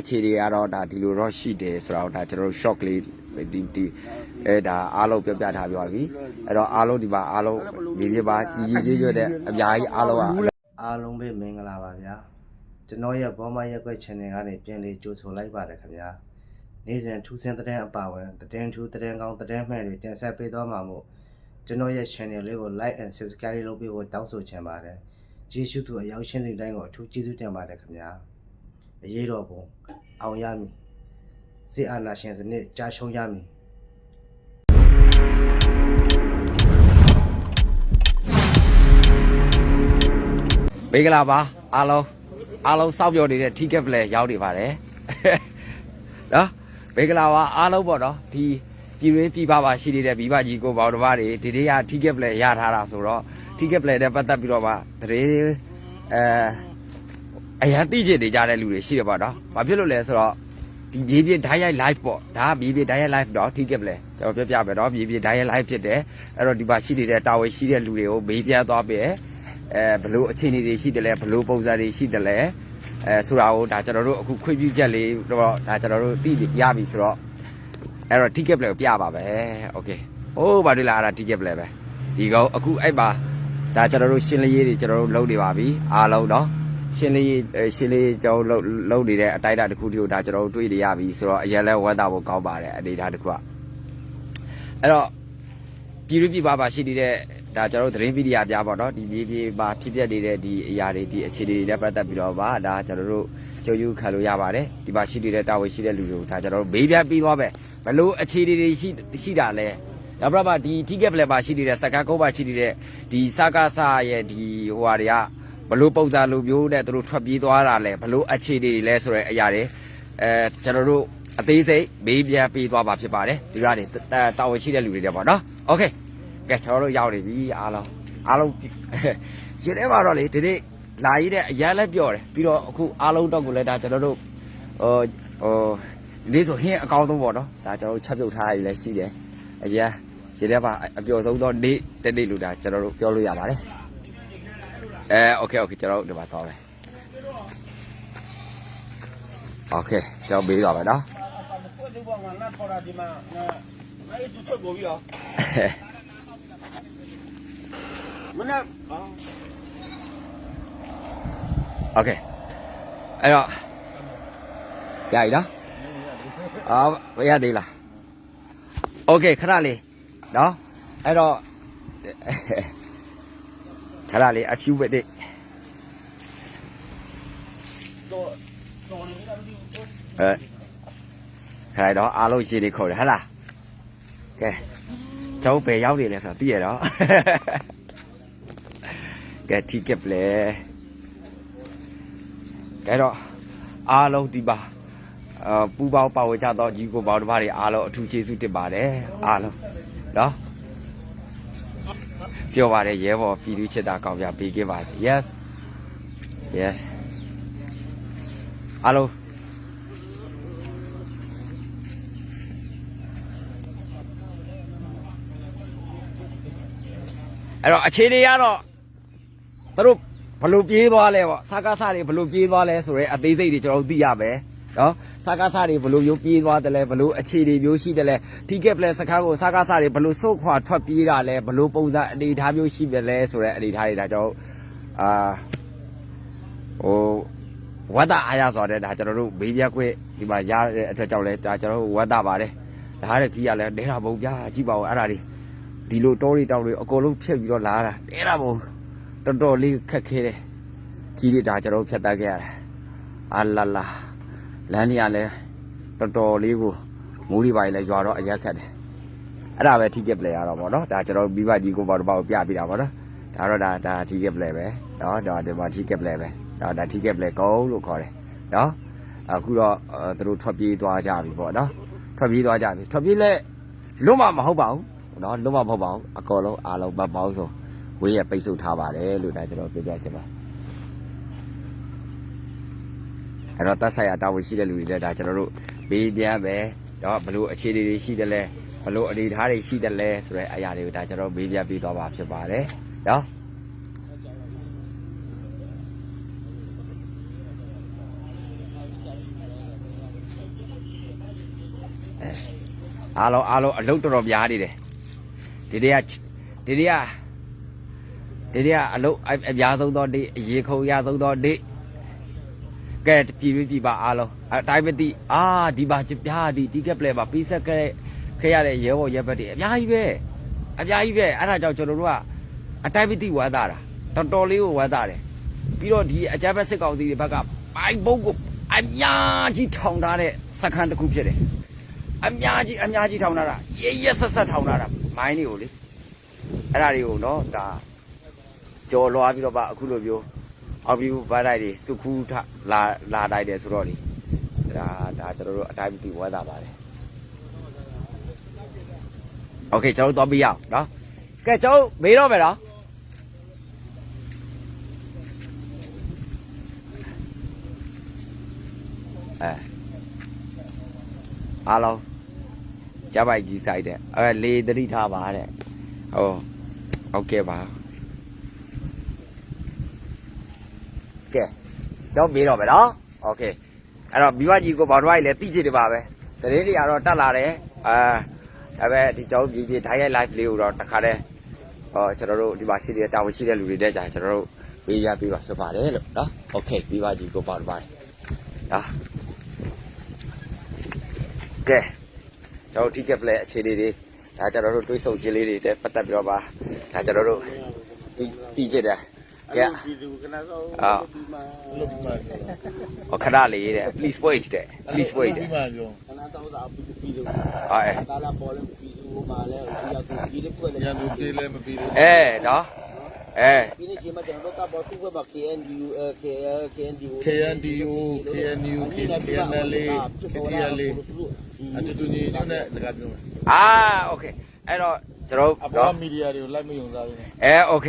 အခြေတွေကတော့ဒါဒီလိုတော့ရှိတယ်ဆိုတော့ဒါကျွန်တော်တို့ short ကလေးဒီဒီအဲဒါအားလုံးပြောပြထားပြပါပြီအဲ့တော့အားလုံးဒီမှာအားလုံးဒီပြပါကြီးကြီးရွတ်တဲ့အများကြီးအားလုံးကအားလုံးပဲမင်္ဂလာပါဗျာကျွန်တော်ရဲ့ဘောမရက်ွက် channel ကနေပြန်လေးကြိုဆိုလိုက်ပါတယ်ခင်ဗျာနေ့စဉ်ထူးဆန်းတဲ့အပါဝင်သတင်းထူးသတင်းကောင်းသတင်းမှန်တွေတင်ဆက်ပေးသွားမှာမို့ကျွန်တော်ရဲ့ channel လေးကို like and subscribe လုပ်ပေးဖို့တောင်းဆိုချင်ပါတယ်ကျေးဇူးသူအရောက်ရှင်းတဲ့တိုင်းကိုအထူးကျေးဇူးတင်ပါတယ်ခင်ဗျာ အရေးတော်ပုံအောင်ရမည်စစ်အာဏာရှင်စနစ်ကြာရှုံးရမည်မင်္ဂလာပါအားလုံးအားလုံးစောင့်ပြောနေတဲ့ ticket ပလဲရောက်နေပါတယ်နော်မင်္ဂလာပါအားလုံးပေါ့နော်ဒီပြည်ရင်းပြည်ပပါရှိနေတဲ့မိဘကြီးကိုပေါတော်ဘာတွေဒီနေ့က ticket ပလဲရထားတာဆိုတော့ ticket ပလဲနဲ့ပတ်သက်ပြီးတော့မှတရေအဲ အရင်သိကျင်နေကြတဲ့လူတွေရှိတယ်ပေါ့နော်။ဘာဖြစ်လို့လဲဆိုတော့ဒီမြေပြင်ဓာတ်ရိုက် live ပေါ့။ဒါကမြေပြင်ဓာတ်ရိုက် live တော့ထိကက်ပလဲ။ကျွန်တော်ပြောပြမယ်နော်။မြေပြင်ဓာတ်ရိုက် live ဖြစ်တယ်။အဲ့တော့ဒီမှာရှိနေတဲ့တာဝန်ရှိတဲ့လူတွေကိုမေးပြသွားပြီးအဲဘလို့အခြေအနေတွေရှိတယ်လဲဘလို့ပုံစံတွေရှိတယ်လဲအဲဆိုတာကိုဒါကျွန်တော်တို့အခုခွင့်ပြုချက်လေးတော့ဒါကျွန်တော်တို့သိရပြီဆိုတော့အဲ့တော့ ticket လည်းပြပါပဲ။ Okay ။ဟိုးဘာတွေလာတာ ticket လည်းပဲ။ဒီကောင်အခုအဲ့ပါဒါကျွန်တော်တို့ရှင်းလင်းရေးတွေကျွန်တော်တို့လုပ်နေပါပြီ။အားလုံးနော်။ ရှင်းလင်းရေးရှင်းလင်းရေးကျွန်တော်လုပ်လုပ်နေတဲ့အတိုင်းအတာတစ်ခုတည်းကိုဒါကျွန်တော်တို့တွေ့နေရပြီဆိုတော့အရင်လဲဝမ်းသာဖို့ကောင်းပါတယ်အနေဒါတစ်ခုကအဲ့တော့ပြည်သူပြည်ပါပါရှိနေတဲ့ဒါကျွန်တော်တို့သတင်းမီဒီယာပြပါတော့ဒီပြည်ပြည်ပါဖြစ်ပျက်နေတဲ့ဒီအရာတွေဒီအခြေအနေတွေနဲ့ပတ်သက်ပြီးတော့ပါဒါကျွန်တော်တို့ကြိုးယူခံလို့ရပါတယ်ဒီမှာရှိနေတဲ့တာဝန်ရှိတဲ့လူတွေကိုဒါကျွန်တော်တို့မေးပြပြီးသွားပဲဘလို့အခြေအနေတွေရှိရှိတာလဲဒါပြပါဒီ ticket play ပါရှိနေတဲ့စကားကုန်းပါရှိနေတဲ့ဒီစကားဆာရဲ့ဒီဟိုဟာတွေက ဘလို့ပုံစံလိုမျိုးနဲ့သူတို့ထွက်ပြေးသွားတာလဲဘလို့အခြေအနေတွေလဲဆိုတဲ့အရာတွေအဲကျွန်တော်တို့ အသေးစိတ်မေးပြန်ပေးသွားပါဖြစ်ပါတယ်ဒီကားတွေတာဝန်ရှိတဲ့လူတွေတဲ့ပေါ့နော်โอเคကဲကျွန်တော်တို့ရောက်နေပြီအားလုံးအားလုံးရှင်ထဲမှာတော့လေဒီနေ့လာရည်တဲ့အရန်လည်းပြောတယ်ပြီးတော့အခုအားလုံးတော့ကိုလည်းဒါကျွန်တော်တို့ဟိုဟိုဒီဆိုဟင်းအကောင်းဆုံးပေါ့နော်ဒါကျွန်တော်တို့ချက်ပြုတ်ထားရည်လည်းရှိတယ်အရန်ရှင်ထဲမှာအပျော်ဆုံးတော့နေ့တစ်နေ့လူဒါကျွန်တော်တို့ပြောလို့ရပါတယ် ê, ok ok, cho đâu được bà to này. Ok, cho bị gọi vậy đó. Ok. Ấy đó. Gầy đó? Ờ bây giờ đi là. Ok, khá là đó. Ấy đó. ဒါလားလေအဖြူပဲတဲ့အဲခိုင်တော့အားလုံးရှိနေခေါ်တယ်ဟဟလားကဲကျောင်းဘယ်ရောက်နေလဲဆိုတော့သိရတော့ကဲထိကက်ပလေကဲတော့အားလုံးဒီပါအပူပေါင်းပါဝင်ကြတော့ညီကိုပေါင်းတစ်ပါးတွေအားလုံးအထူးကျေးဇူးတင်ပါတယ်အားလုံးနော် ပြောပါတယ်ရဲဘော်ပြည်သူချစ်တာကောင်းပြပေးခဲ့ပါတယ် yes yes အားလုံးအဲ့တော့အခြေအနေကတော့သူတို့ဘလို့ပြေးသွားလဲပေါ့စကားစားတွေဘလို့ပြေးသွားလဲဆိုရဲအသေးစိတ်တွေကျွန်တော်တို့သိရမယ် နော်စကားစားတွေဘလို့မျိုးပြေးသွားတယ်လဲဘလို့အခြေအနေမျိုးရှိတယ်လဲ ticket play စကားကိုစကားစားတွေဘလို့စုတ်ခွာထွက်ပြေးတာလဲဘလို့ပုံစံအနေအထားမျိုးရှိတယ်လဲဆိုရဲအနေအထားတွေဒါကျွန်တော်တို့အာဟိုဝတ်တာအားရဆိုတဲ့ဒါကျွန်တော်တို့မေးပြခွင့်ဒီမှာရတဲ့အတွက်ကြောင့်လဲဒါကျွန်တော်တို့ဝတ်တာပါတယ်ဒါရတဲ့ခီးရလဲနေတာပုံပြကြည့်ပါဦးအဲ့ဒါတွေဒီလိုတောတွေတောင်တွေအကုန်လုံးဖြတ်ပြီးတော့လာတာတဲတာမို့တော်တော်လေးခက်ခဲတယ်ကြီးတွေဒါကျွန်တော်တို့ဖြတ်တတ်ခဲ့ရတယ်အာလာလာ လမ်းကြီးကလည်းတော်တော်လေးကိုမိုးတွေပါလေရွာတော့အရက်ခက်တယ်အဲ့ဒါပဲထိကက်ပလေရတော့ဗောနော်ဒါကျွန်တော်မိဘကြီးကိုပေါ့တော့ပြပြတာဗောနော်ဒါတော့ဒါဒါထိကက်ပလေပဲနော်ဒါဒီမှာထိကက်ပလေပဲဒါဒါထိကက်ပလေကုန်းလို့ခေါ်တယ်နော်အခုတော့သူတို့ထွက်ပြေးသွားကြပြီဗောနော်ထွက်ပြေးသွားကြပြီထွက်ပြေးလဲလွတ်မှမဟုတ်ပါဘူးနော်လုံးဝမဟုတ်ပါဘူးအကောလုံးအားလုံးပတ်ပေါင်းဆိုဝေးရပိတ်ဆို့ထားပါတယ်လို့ဒါကျွန်တော်ပြောပြချင်ပါ အဲ့တော့တက်ဆိုင်ရာတာဝန်ရှိတဲ့လူတွေလည်းဒါကျွန်တော်တို့ဘေးပြန်ပဲတော့ဘလို့အခြေအနေတွေရှိတယ်လဲဘလို့အနေအထားတွေရှိတယ်လဲဆိုတဲ့အရာတွေကိုဒါကျွန်တော်ဘေးပြန်ပြီးတော့ပါဖြစ်ပါတယ်နော်အားလုံးအားလုံးအလုပ်တော်တော်များနေတယ်ဒီတည်းကဒီတည်းကဒီတည်းကအလုပ်အအများဆုံးသောနေ့အရေးခုံရဆုံးသောနေ့ ကဲပြည်ပြီးပြည်ပါအားလုံးအတိုင်းမသိအာဒီပါပြားဒီဒီကက်ပလေပါပြီးဆက်ခဲ့ခဲ့ရတဲ့ရဲဘော်ရဲဘက်တွေအများကြီးပဲအများကြီးပဲအဲ့ဒါကြောင့်ကျွန်တော်တို့ကအတိုင်းမသိဝမ်းသာတာတော်တော်လေးကိုဝမ်းသာတယ်ပြီးတော့ဒီအကြမ်းဖက်စစ်ကောင်စီတွေဘက်ကပိုင်ဘုတ်ကိုအများကြီးထောင်ထားတဲ့စခန်းတစ်ခုဖြစ်တယ်အများကြီးအများကြီးထောင်ထားတာရရဆက်ဆက်ထောင်ထားတာမိုင်းတွေကိုလေအဲ့ဒါတွေကိုနော်ဒါကြော်လွားပြီးတော့ပါအခုလိုမျိုး အောက်ပြီးဗိုင်းလိုက်တွေစုခူးထလာလာတိုက်တယ်ဆိုတော့လေဒါဒါကျွန်တော်တို့အတိုင်းပြီးဝဲတာပါတယ်โอเคကျွန်တော်တို့သွားပြီးရအောင်နော်ကဲကျွန်တော်မေးတော့မယ်နော်အဲအားလုံး ကြပိုက်ကြီးဆိုင်တဲ့အဲလေသတိထားပါတဲ့ဟိုဟုတ်ကဲ့ပါ ကဲကြောင်းပြေးတော့မယ်နော်โอเคအဲ့တော့မိဘကြီးကိုဘောင်တော့လည်းသိချင်တယ်ပါပဲတရင်တွေကတော့တက်လာတယ်အာဒါပဲဒီကြောင်းပြေးပြေး diet live လေးကိုတော့တခါတည်းဟောကျွန်တော်တို့ဒီမှာရှိတဲ့တာဝန်ရှိတဲ့လူတွေတဲ့ကြာကျွန်တော်တို့ပေးရပေးပါဖြစ်ပါတယ်လို့နော်โอเคမိဘကြီးကိုဘောင်တော့ပါတယ်နော်ကဲ ကျွန်တော်တို့ ticket play အခြေအနေတွေဒါကျွန်တော်တို့တွေးဆုံခြင်းလေးတွေတက်ပတ်သက်ပြီးတော့ပါဒါကျွန်တော်တို့တီးတီးကြတယ် ကဲ ပြည်သူကနာတော့ အာ ဒီမှာ လို့ပြီးမှပြော ဟောခဏလေးတဲ့ please wait တဲ့ please wait တဲ့ ပြီးမှပြော ကနာတော့သာပြည်သူ ဟာအဲ ဒါလာပေါ်လဲပြည်သူမှာလဲဒီရောက်ဒီလေးဖွဲ့လဲ ရန်သူပြေးလဲမပြေးသေး အဲနော်အဲ ဒီနေ့ချိန်မှာကျွန်တော်တို့ကပေါ်သူ့ဘက်မှာ KNU KL KNU KNDO KNU KNL KTL အတူတူညီညွတ်တဲ့စကားပြောမယ် အာโอเคအဲ့တော့ကျွန်တော် အ တို့ ပေါ် နော် မီဒီယာတွေကိုလိုက်မယုံစားဘူး အဲโอเค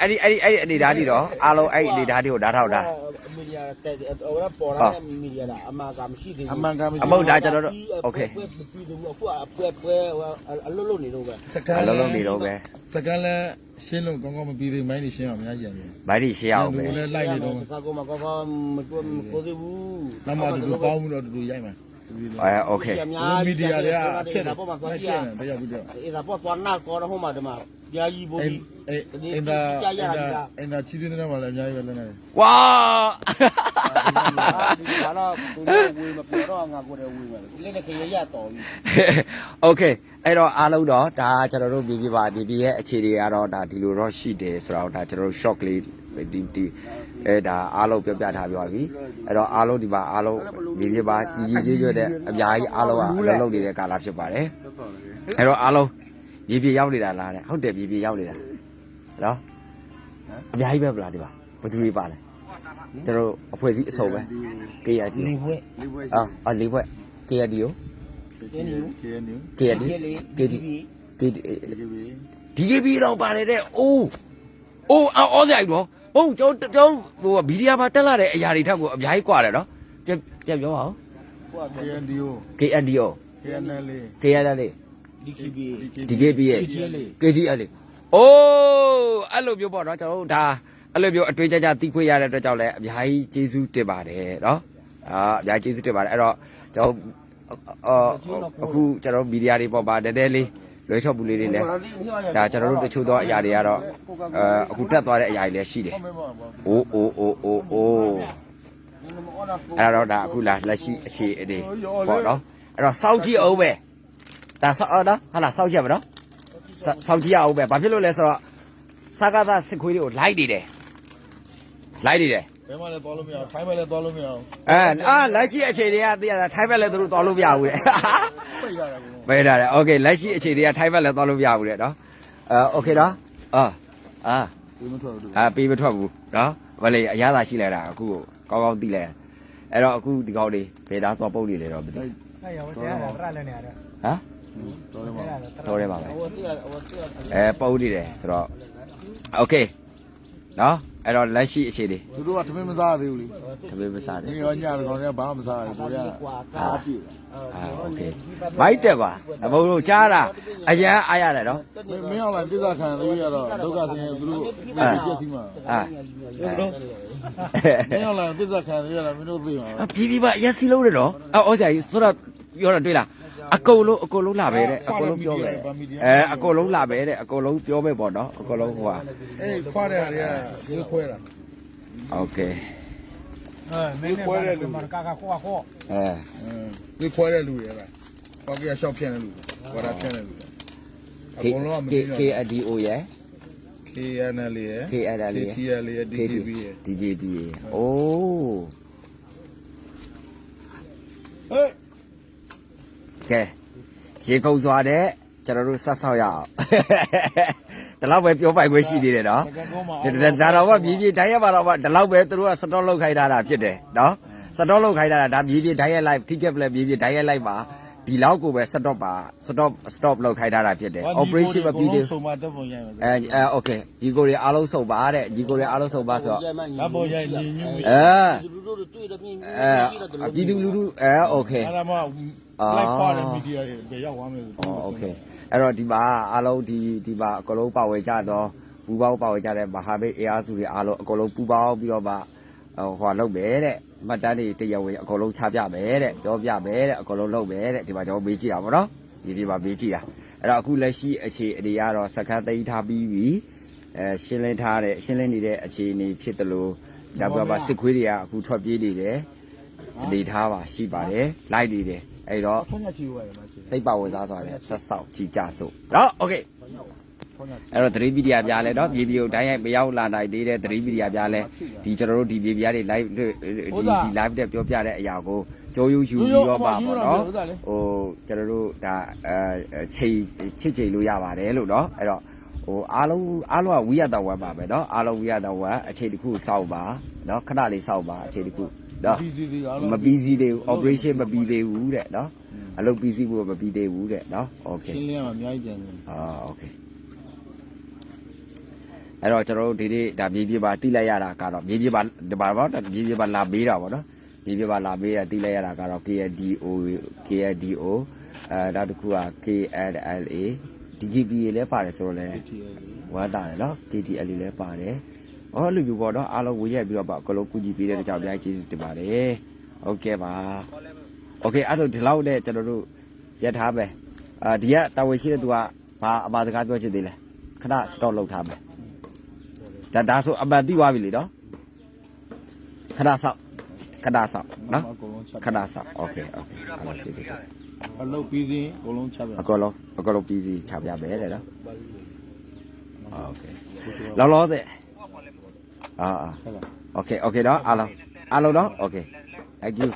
အဲ့ဒီအဲ့ဒီအဲ့ဒီအနေဓာတ်တွေတော့အားလုံးအဲ့ဒီအနေဓာတ်တွေကိုဓာတ်ထောက်တာ မီဒီယာတက်ဟိုကပေါ်လာတဲ့မီဒီယာလားအမှန်ကမရှိသေးဘူးအမှန်ကမရှိအမှန်ဒါကျွန်တော်တို့ Okay ပွဲပြီးတော့အခုအပွဲပွဲအလွတ်လွတ်နေတော့ပဲစကန်အလုံးလုံးနေတော့ပဲစကန်လည်းရှင်းလို့ကောင်းကောင်းမပြီးသေးမိုင်းနေရှင်းအောင်အများကြီးရတယ်မိုက်ဒီရှေ့အောင်ပဲ လည်းလိုက်နေတော့စကားကောမကောကောမပြောမပြောသေးဘူးနောက်မှတူတူပေါင်းပြီးတော့တူတူရိုက်မှာ အဲโอเค မီဒီယာတွေကအဖြစ်တယ် ပေါ်မှာသွားကြ ဖြ ည့် စ်တယ်တရားပြီးတော့ အဲ့ဒါပေါ်သွားနာကောတော့ဟိုမှာဒီမှာကြာကြီးဘိုး အင်း ကြီး အဲ့အင်းဒါအင်းဒါချီးတင်းနေမှာလည်းအများကြီးပဲလည်းနေတယ် ဝါ ဒီကတော့သူတို့ဝေမပြောတော့ငါကိုယ်တည်းဝေမယ်ဒီနေ့ခရရတော်ပြီ โอเคအဲ့တော့အားလုံးတော့ဒါကျွန်တော်တို့ပြည်ပြပါပြည်ပြရဲ့အခြေတွေကတော့ဒါဒီလိုတော့ရှိတယ်ဆိုတော့ဒါကျွန်တော်တို့ shock လေး ဒီဒီအဲဒါအားလုံးပြောပြထားပြပါပြီအဲ့တော့အားလုံးဒီမှာအားလုံးပြည်ပြပါကြီးကြီးရွရွတဲ့အများကြီးအားလုံးကအလုံးလုံးနေတဲ့ကာလဖြစ်ပါတယ်အဲ့တော့အားလုံးပြည်ပြရောက်နေတာလားတဲ့ဟုတ်တယ်ပြည်ပြရောက်နေတာနော်အများကြီးပဲဗလားဒီပါဘယ်သူတွေပါလဲကျွန်တော်အဖွဲ့အစည်းအစုံပဲ KRD လူပွဲအာအလေးဘွဲ KRD ကိုတင်းယူ KNU KRD လေး KD KD DKB DKB တော့ပါတယ်တဲ့အိုးအိုးအော်စရိုက်တော့ ဟုတ်ကျွန်တော်ကျွန်တော်ဟိုမီဒီယာမှာတက်လာတဲ့အရာတွေထက်ကိုအများကြီးကွာတယ်နော်ပြပြပြောပါဦး KNDO KNDO KNL KNL DKB DKB KGL အိုးအဲ့လိုမျိုးပေါ့နော်ကျွန်တော်တို့ဒါအဲ့လိုမျိုးအတွေ့အကြကြသိခွင့်ရတဲ့အတွက်ကြောင့်လည်းအများကြီးကျေးဇူးတင်ပါတယ်နော်အာအများကြီးကျေးဇူးတင်ပါတယ်အဲ့တော့ကျွန်တော်အခုကျွန်တော်မီဒီယာတွေပေါ်ပါတည်းတည်းလေး လွှဲချော့ပူလေးတွေလည်းဒါကျွန်တော်တို့တချို့သောအရာတွေကတော့အဲအခုတက်သွားတဲ့အရာတွေလည်းရှိတယ်အိုးအိုးအိုးအိုးအိုးအဲ့တော့ဒါအခုလာလက်ရှိအခြေအနေပေါ့နော်အဲ့တော့စောက်ကြည့်အောင်ပဲဒါစောက်အော်နော်ဟာလားစောက်ကြည့်ပါနော်စောက်ကြည့်ရအောင်ပဲဘာဖြစ်လို့လဲဆိုတော့စကားသားစစ်ခွေးတွေကိုလိုက်နေတယ်လိုက်နေတယ် ဘယ်မှလည်းသွားလို့မရအောင်ထိုင်းဘက်လည်းသွားလို့မရအောင်အဲအာလက်ရှိအခြေတွေကသိရတာထိုင်းဘက်လည်းသူတို့သွားလို့မရဘူးတဲ့ပိတ်ရတာကုန်ပဲဒါတယ်โอเคလက်ရှိအခြေတွေကထိုင်းဘက်လည်းသွားလို့မရဘူးတဲ့နော်အဲโอเคနော်အာအာဘူးမထွက်ဘူးအာပေးမထွက်ဘူးနော်ဗလေအရသာရှိလိုက်တာအခုကောင်းကောင်းသိလိုက်အဲ့တော့အခုဒီကောင်လေးဖေသားသွားပုတ်နေလေတော့မသိအဲ့ရောတရားရရလည်းနေရတယ်ဟမ်တော်တယ်ပါတော်တယ်ပါပဲအဲပုတ်နေတယ်ဆိုတော့โอเค နော်အဲ့တော့လက်ရှိအခြေအနေ သူတို့ကသမင်းမစားသေးဘူးလေ သမီးမစား ဒီ တယ် ရောညတော့လည်းဘာမှမစားဘူးကိုရ ကွာကားပြီ အာโอเคမိုက်တက်ကွာအဘုံတို့ကြားတာအရန်အားရတယ်နော် မင်းအောင်လိုက်ပြဿခံလို့ရတော့ဒုက္ခဆင်းရဲသူတို့ပြည့်စည်မှာ အာ မင်းအောင်လိုက်ပြဿခံရရတာမင်းတို့သိမှာ ပြီးပြီးပါအရက်စီလုံးတယ်နော်အော်ဆရာကြီးဆိုတော့ပြောတော့တွေ့လား အကုန်လုံးအကုန်လုံးလာပဲတဲ့အကုန်လုံးပြောပဲအဲအကုန်လုံးလာပဲတဲ့အကုန်လုံးပြောပဲပေါ့နော်အကုန်လုံးဟိုဟာ အေးခွာတဲ့ဟာတွေကဒီခွဲတာ โอเค အဲမင်းနဲ့ဘာကာကာခေါ်ခေါ် အဲ อืมဒီခွဲတဲ့လူတွေပဲဟောကရရှောက်ဖြန့်တဲ့လူတွေဝါဒဖြန့်တဲ့လူတွေအ K ကုန်လုံးကမ K သိတော့ KADO ရယ် KNL ရဲ့ KNL ရဲ့ KTL ရဲ့ DGB ရဲ့ DJB ရယ်အိုး ဟေး ကဲရေကုန်စွာတဲ့ကျွန်တော်တို့ဆက်ဆောက်ရအောင်ဒီလောက်ပဲပြောပိုင်ခွင့်ရှိသေးတယ်နော်စကကုန်းမှာဒါတော့ကမြေပြေတိုင်းရပါတော့ဒီလောက်ပဲသူတို့ကစတော့လောက်ခိုင်းထားတာဖြစ်တယ်နော်စတော့လောက်ခိုင်းထားတာဒါမြေပြေတိုင်းရလိုက် ticket လည်းမြေပြေတိုင်းရလိုက်ပါဒီလောက်ကိုပဲ stop ပါ stop stop လောက်ခိုင်းထားတာဖြစ်တယ် operation မပြီးသေးဘူးဆုံးမတက်ပုံရိုက်မယ်အဲအဲ okay ဒီကိုတွေအားလုံးစုံပါတဲ့ဒီကိုတွေအားလုံးစုံပါဆိုတော့ဓာတ်ပုံရိုက်ညီညွတ်မှုအဲလူတို့တွေတွေ့တယ်မြင်အဲပြည်သူလူထုအဲ okay အဲ့ဒါမှ like ခွာတဲ့ media တွေရောက်သွားမယ် อ๋อโอเคအဲ့တော့ဒီမှာအားလုံးဒီဒီမှာအကလုံးပါဝင်ကြတော့ပူပေါင်းပါဝင်ကြတဲ့မဟာမိတ်အားအားစုတွေအားလုံးအကလုံးပူပေါင်းပြီးတော့မှဟိုဟိုလုပ်မယ်တဲ့မှတ်တမ်းတွေတရားဝင်အကလုံးချပြမယ်တဲ့ပြောပြမယ်တဲ့အကလုံးလုပ်မယ်တဲ့ဒီမှာကျွန်တော်မေးကြည့်တာပေါ့နော်ဒီဒီမှာမေးကြည့်တာအဲ့တော့အခုလက်ရှိအခြေအနေကတော့စကတ်သိမ်းထားပြီးပြီအဲရှင်းလင်းထားတဲ့ရှင်းလင်းနေတဲ့အခြေအနေဖြစ်တယ်လို့ဒါပြပါစစ်ခွေးတွေကအခုထွက်ပြေးနေတယ်အနေထားပါရှိပါတယ်လိုက်နေတယ် အဲ့တော့ ထွန်းရချီဝဲမှာရှိ စိတ်ပါဝင်စားစွာနဲ့ဆက်ဆောက်ကြည်ကြစို့နော်โอเค ထွန်းရ အဲ့တော့သတိပီဒီယာပြလဲနော်ပြည်ပြည်ကိုတိုင်းရိုက်မရောက်လာနိုင်သေးတဲ့သတိပီဒီယာပြလဲဒီကျွန်တော်တို့ဒီပြည်ပြည်တွေ live ဒီဒီ live တဲ့ပြောပြတဲ့အရာကိုကြိုးယူယူပြီးတော့ပါပေါ့နော်ဟိုကျွန်တော်တို့ဒါအဲချိန်ချစ်ချိန်လို့ရပါတယ်လို့နော်အဲ့တော့ဟိုအားလုံးအားလုံးကဝိရတဝမ်ပါပဲเนาะအားလုံးဝိရတဝမ်အချိန်တစ်ခုစောက်ပါเนาะခဏလေးစောက်ပါအချိန်တစ်ခု เนาะ ဒီစီစီအားလုံး မပြီးစီးသေးဘူး operation မပြီးသေးဘူးတဲ့เนาะအလုပ်ပြီးစီးဖို့မပြီးသေးဘူးတဲ့เนาะ okay ရှင်းလင်းအောင်အများကြီးကြံတယ် အာโอเคအဲ့တော့ကျွန်တော်တို့ဒီနေ့ဒါမြေပြေပါတိလိုက်ရတာကတော့မြေပြေပါဒီပါတော့မြေပြေပါလာပေးတာပေါ့နော်မြေပြေပါလာပေးတာတိလိုက်ရတာကတော့ KDO KDO အဲနောက်တစ်ခုက KLLA DGBA လည်းပါတယ်ဆိုတော့လည်း ဝမ်းသာတယ်နော် KTL လည်းပါတယ်။ အော်လူမျိုးပေါ့နော်အားလုံးဝေရက်ပြီးတော့ပါအကလုံးကူညီပေးတဲ့ကြောင့်အများကြီးကျေးဇူးတင်ပါတယ်။ဟုတ်ကဲ့ပါ။ Okay အဲ့ဒါဒီလောက်နဲ့ကျွန်တော်တို့ရက်ထားမယ်။အာဒီကတာဝန်ရှိတဲ့သူကဘာအပါစကားပြောချင်သေးလဲ။ခဏ stop လုပ်ထားမယ်။ဒါဒါဆိုအမှန်သိသွားပြီလေနော်။ခဏဆောက်ခဏဆောက်နော်အကုန်လုံးချက်ခဏဆောက် Okay okay အားလုံးကျေးဇူးတင်အလုပ်ပြီးစဉ်အကုန်လုံးချက်ပြအကလုံးအကလုံးပြီးစီချပြမယ်တဲ့နော်။ Okay လောလောဆယ် à à ok ok đó. Alo, lâu à lâu đó ok thank you